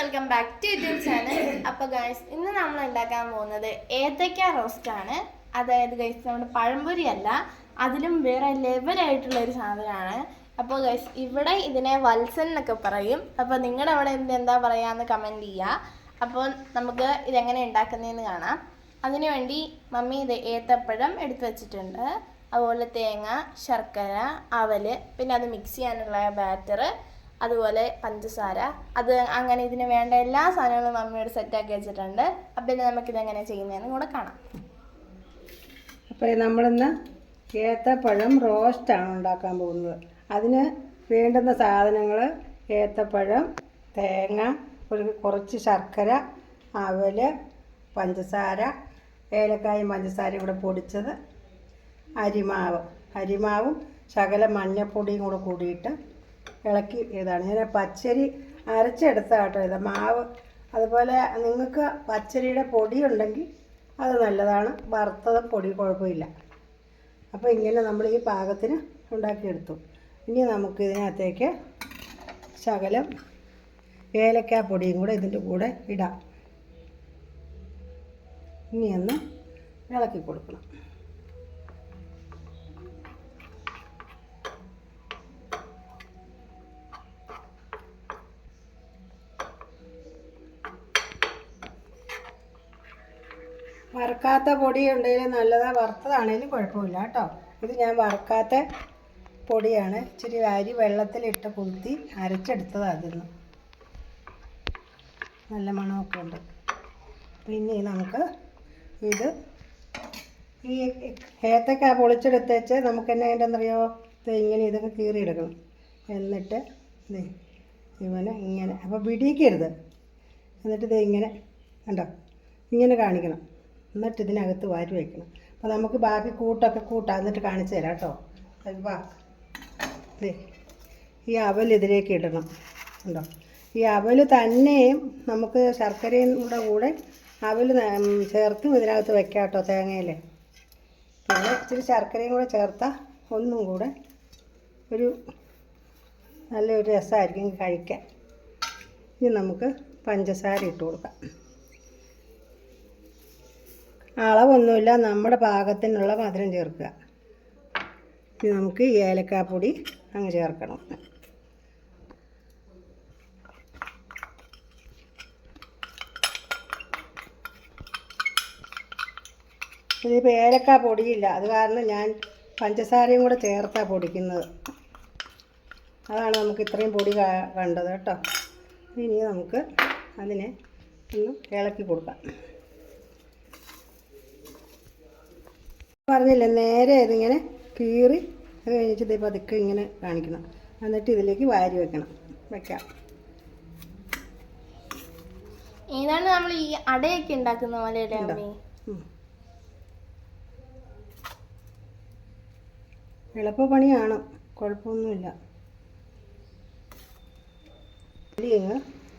Welcome back to YouTube channel അപ്പോൾ guys ഇന്ന് നമ്മൾ ഉണ്ടാക്കാൻ പോകുന്നത് ഏത്തയ്ക്ക റോസ്റ്റ് ആണ്. അതായത് ഗൈസ് നമ്മുടെ പഴംപൊരി അല്ല അതിലും വേറെ ലെവലായിട്ടുള്ള ഒരു സാധനമാണ്. അപ്പോൾ ഗൈസ് ഇവിടെ ഇതിനെ വത്സൻ എന്നൊക്കെ പറയും. അപ്പോൾ നിങ്ങളുടെ അവിടെ ഇതിന് എന്താ പറയാന്ന് കമന്റ് ചെയ്യുക അപ്പോൾ നമുക്ക് ഇതെങ്ങനെ ഉണ്ടാക്കുന്നതെന്ന് കാണാം. അതിനുവേണ്ടി മമ്മി ഇത് ഏത്തപ്പഴം എടുത്തു വെച്ചിട്ടുണ്ട്. അതുപോലെ തേങ്ങ ശർക്കര അവൽ പിന്നെ അത് മിക്സ് ചെയ്യാനുള്ള ബാറ്റർ അതുപോലെ പഞ്ചസാര. അത് അങ്ങനെ ഇതിന് വേണ്ട എല്ലാ സാധനങ്ങളും മമ്മിയോട് സെറ്റാക്കി വെച്ചിട്ടുണ്ട്. അപ്പം ഇനി നമുക്കിത് എങ്ങനെ ചെയ്യുന്നതെന്ന് കൂടെ കാണാം. അപ്പോൾ നമ്മളിന്ന് ഏത്തപ്പഴം റോസ്റ്റാണ് ഉണ്ടാക്കാൻ പോകുന്നത്. അതിന് വേണ്ടുന്ന സാധനങ്ങൾ ഏത്തപ്പഴം തേങ്ങ ഒരു കുറച്ച് ശർക്കര അവൽ പഞ്ചസാര ഏലക്കായും പഞ്ചസാരയും കൂടെ പൊടിച്ചത് അരിമാവ്. അരിമാവും ശകല മഞ്ഞപ്പൊടിയും കൂടെ കൂടിയിട്ട് ഇളക്കി ഇതാണ്. ഞാൻ പച്ചരി അരച്ചെടുത്ത കേട്ടോ ഇത്. മാവ്. അതുപോലെ നിങ്ങൾക്ക് പച്ചരിയുടെ പൊടി ഉണ്ടെങ്കിൽ അത് നല്ലതാണ്. വറുത്തത് പൊടി കുഴപ്പമില്ല. അപ്പോൾ ഇങ്ങനെ നമ്മൾ ഈ പാകത്തിന് ഉണ്ടാക്കിയെടുത്തു. ഇനി നമുക്ക് ഇതിനകത്തേക്ക് ശകലം ഏലക്കാ പൊടിയും കൂടെ ഇതിന്റെ കൂടെ ഇടാം. ഇനി ഒന്ന് ഇളക്കി കൊടുക്കണം. വറുക്കാത്ത പൊടി ഉണ്ടെങ്കിൽ നല്ലതാണ് വറുത്തതാണെങ്കിലും കുഴപ്പമില്ല കേട്ടോ. ഇത് ഞാൻ വറുക്കാത്ത പൊടിയാണ്. ഇച്ചിരി അരി വെള്ളത്തിലിട്ട് കുത്തി അരച്ചെടുത്തതാണ് അതിൽ നിന്ന് നല്ല മണമൊക്കെ ഉണ്ട്. പിന്നെ നമുക്ക് ഇത് ഈ ഏത്തക്ക പൊളിച്ചെടുത്തേച്ച് നമുക്ക് എന്നാ അതിന്റെ ഇത് ഇങ്ങനെ ഇതൊക്കെ കീറിയെടുക്കണം. എന്നിട്ട് ദേ ഇവനെ ഇങ്ങനെ. അപ്പോൾ പിടിക്കരുത് എന്നിട്ട് ഇത് ഇങ്ങനെ കണ്ടോ? ഇങ്ങനെ കാണിക്കണം. എന്നിട്ട് ഇതിനകത്ത് വാരി വയ്ക്കണം. അപ്പോൾ നമുക്ക് ബാക്കി കൂട്ടൊക്കെ കൂട്ടാം. എന്നിട്ട് കാണിച്ചു തരാം കേട്ടോ. വാ. ഈ അവൽ ഇതിലേക്ക് ഇടണം. ഉണ്ടോ ഈ അവൽ തന്നെയും നമുക്ക് ശർക്കരയും കൂടെ കൂടെ അവൽ ചേർത്തും ഇതിനകത്ത് വെക്കാം കേട്ടോ തേങ്ങയിൽ പിന്നെ ഇച്ചിരി ശർക്കരയും കൂടെ ചേർത്താൽ ഒന്നും കൂടെ ഒരു നല്ലൊരു രസമായിരിക്കും കഴിക്കാൻ. ഇനി നമുക്ക് പഞ്ചസാര ഇട്ട് കൊടുക്കാം. അളവൊന്നുമില്ല. നമ്മുടെ പാകത്തിനുള്ള മധുരം ചേർക്കുക. ഇനി നമുക്ക് ഏലക്കാപ്പൊടി അങ്ങ് ചേർക്കണം. ഇതിപ്പോൾ ഏലക്ക പൊടിയില്ല. അത് കാരണം ഞാൻ പഞ്ചസാരയും കൂടെ ചേർത്താണ് പൊടിക്കുന്നത്. അതാണ് നമുക്ക് ഇത്രയും പൊടി കണ്ടത് കേട്ടോ. ഇനി നമുക്ക് അതിനെ ഒന്ന് ഇളക്കി കൊടുക്കാം. പറഞ്ഞില്ലേ നേരെ ഇതിങ്ങനെ കീറി അത് കഴിഞ്ഞിട്ട് ഇത് പതുക്കെ ഇങ്ങനെ കാണിക്കണം. എന്നിട്ട് ഇതിലേക്ക് വാരി വെക്കണം. വെക്കാം. ഇതാണ് നമ്മൾ ഈ അടയൊക്കെ ഉണ്ടാക്കുന്ന പോലെ എളുപ്പ പണിയാണ്. കുഴപ്പമൊന്നുമില്ല.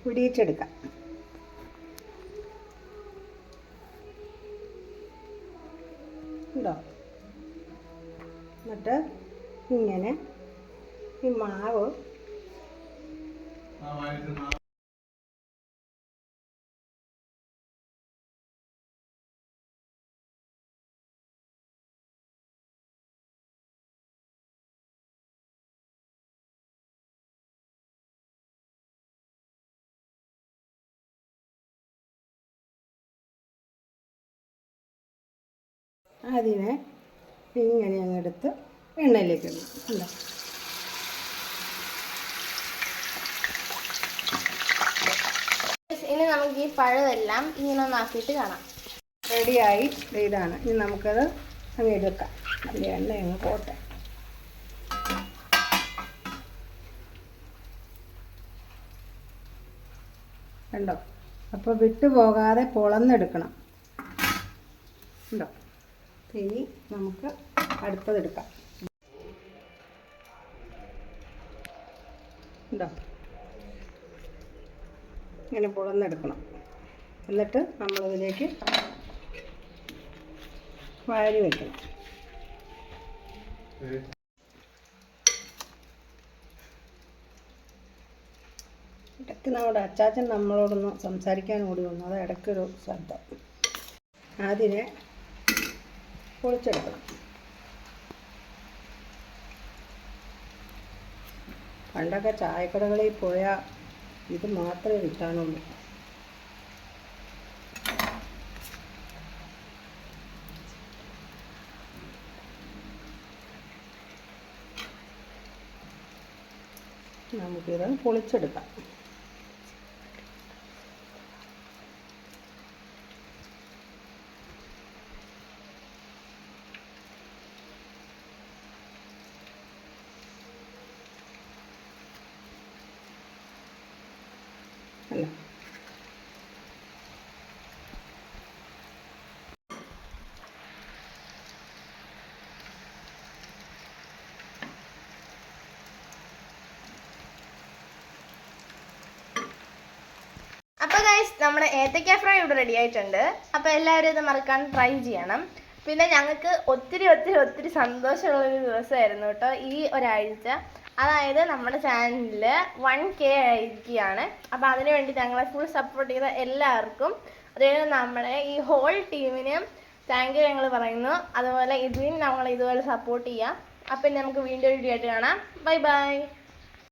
പിടിയിച്ചെടുക്കാം. ഉണ്ടോ? എന്നിട്ട് ഇങ്ങനെ ഈ മാവ് അതിനെ ഇങ്ങനെ അങ്ങ് എടുത്ത് എണ്ണയിലേക്ക് ഇടണം. ഉണ്ടോ ഇനി നമുക്ക് ഈ പഴമെല്ലാം ഇങ്ങനെ ഒന്നാക്കിയിട്ട് കാണാം. റെഡിയായി ഇതാണ്. ഇനി നമുക്കത് അങ്ങ് എടുക്കാം. അതിന്റെ എണ്ണ അങ്ങ് പോട്ടെ. കണ്ടോ? അപ്പോൾ വിട്ടുപോകാതെ പൊളന്നെടുക്കണം. ഉണ്ടോ ഇനി നമുക്ക് അടുത്തതെടുക്കാം. ഉണ്ടോ ഇങ്ങനെ പുളന്നെടുക്കണം. എന്നിട്ട് നമ്മളിതിലേക്ക് വാരി വെക്കണം. ഇടയ്ക്ക് നമ്മുടെ അച്ചാച്ചൻ നമ്മളോടൊന്ന് സംസാരിക്കാൻ കൂടി വന്നു. അത് ഇടയ്ക്കൊരു ശബ്ദം. അതിനെ പൊളിച്ചെടുക്കണം പണ്ടൊക്കെ ചായക്കടകളിൽ പോയാൽ ഇത് മാത്രമേ കിട്ടാനുള്ളൂ. നമുക്കിത് പൊളിച്ചെടുക്കാം അല്ല അപ്പൊ ഗൈസ് നമ്മുടെ ഏത്തക്ക ഫ്രൈ ഇവിടെ റെഡി ആയിട്ടുണ്ട്. അപ്പൊ എല്ലാവരും ഇത് മറക്കാൻ ട്രൈ ചെയ്യണം. പിന്നെ ഞങ്ങൾക്ക് ഒത്തിരി ഒത്തിരി ഒത്തിരി സന്തോഷമുള്ള ഒരു ദിവസമായിരുന്നു കേട്ടോ ഈ ഒരാഴ്ച. അതായത് നമ്മുടെ ചാനലിൽ വൺ കെ ആയിരിക്കുകയാണ്. അപ്പോൾ അതിനുവേണ്ടി ഞങ്ങളെ ഫുൾ സപ്പോർട്ട് ചെയ്ത എല്ലാവർക്കും. അതുപോലെ നമ്മുടെ ഈ ഹോൾ ടീമിനും താങ്ക് യു ഞങ്ങൾ പറയുന്നു. അതുപോലെ ഇതിനും നമ്മൾ ഇതുപോലെ സപ്പോർട്ട് ചെയ്യാം. അപ്പം നമുക്ക് വീണ്ടും ഒരു വീഡിയോ ആയിട്ട് കാണാം. Bye bye